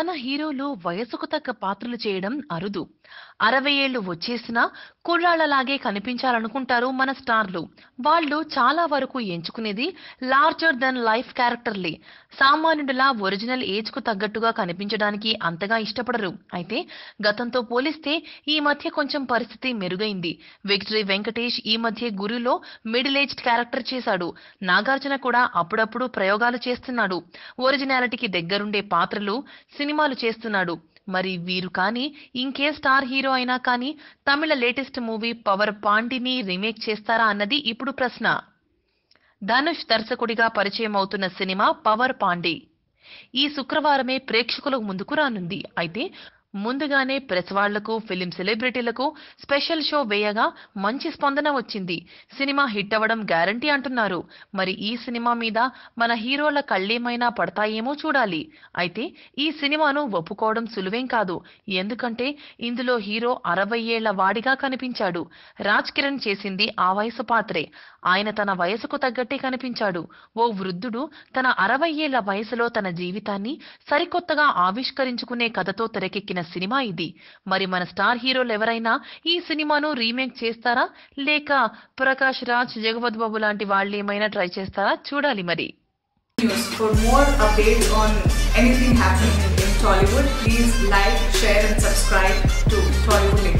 మన హీరోలు వయసుకు తగ్గ పాత్రలు చేయడం అరుదు. అరవై ఏళ్ళు వచ్చేసినా కుర్రాళ్ళలాగే కనిపించాలనుకుంటారు మన స్టార్లు. వాళ్ళు చాలా వరకు ఎంచుకునేది లార్జర్ దెన్ లైఫ్ క్యారెక్టర్లే సామాన్యుడిలా ఒరిజినల్ ఏజ్కు తగ్గట్టుగా కనిపించడానికి అంతగా ఇష్టపడరు. అయితే గతంతో పోలిస్తే ఈ మధ్య కొంచెం పరిస్థితి మెరుగైంది. విక్టరీ వెంకటేష్ ఈ మధ్య గురులో మిడిల్ ఏజ్డ్ క్యారెక్టర్ చేశాడు. నాగార్జున కూడా అప్పుడప్పుడు ప్రయోగాలు చేస్తున్నాడు. ఒరిజినాలిటీకి దగ్గరుండే పాత్రలు సినిమాలు చేస్తున్నాడు. మరి వీరు కానీ ఇంకే స్టార్ హీరో అయినా కానీ తమిళ latest movie power Pandi remake చేస్తారా అన్నది ఇప్పుడు ప్రశ్న. ధనుష్ దర్శకుడిగా పరిచయం అవుతున్న సినిమా పవర్ పాండి. ఈ శుక్రవారమే ప్రేక్షకుల ముందుకు రానుంది. అయితే ముందుగానే ప్రెస్ వాళ్ళకు ఫిలిం సెలబ్రిటీలకు స్పెషల్ షో వేయగా మంచి స్పందన వచ్చింది. సినిమా హిట్ అవ్వడం గ్యారంటీ అంటున్నారు. మరి ఈ సినిమా మీద మన హీరోల కళ్ళేమైనా పడతాయేమో చూడాలి. అయితే ఈ సినిమాను ఒప్పుకోవడం సులువేం కాదు. ఎందుకంటే ఇందులో హీరో అరవై ఏళ్ళ వాడిగా కనిపించాడు. రాజ్ కిరణ్ చేసింది ఆ వయసు పాత్రే. ఆయన తన వయసుకు తగ్గట్టే కనిపించాడు. ఓ వృద్ధుడు తన అరవై ఏళ్ళ వయసులో తన జీవితాన్ని సరికొత్తగా ఆవిష్కరించుకునే కథతో తెరకెక్కిన సినిమా ఇది మరి మన స్టార్ హీరోలు ఎవరైనా ఈ సినిమాను రీమేక్ చేస్తారా లేక ప్రకాష్ రాజ్ జగపత్ బాబు లాంటి వాళ్ళు ఏమైనా ట్రై చేస్తారా చూడాలి మరి news. For more updates on anything happening in, in Tollywood, please like, share, and subscribe to Tollywood Latest News.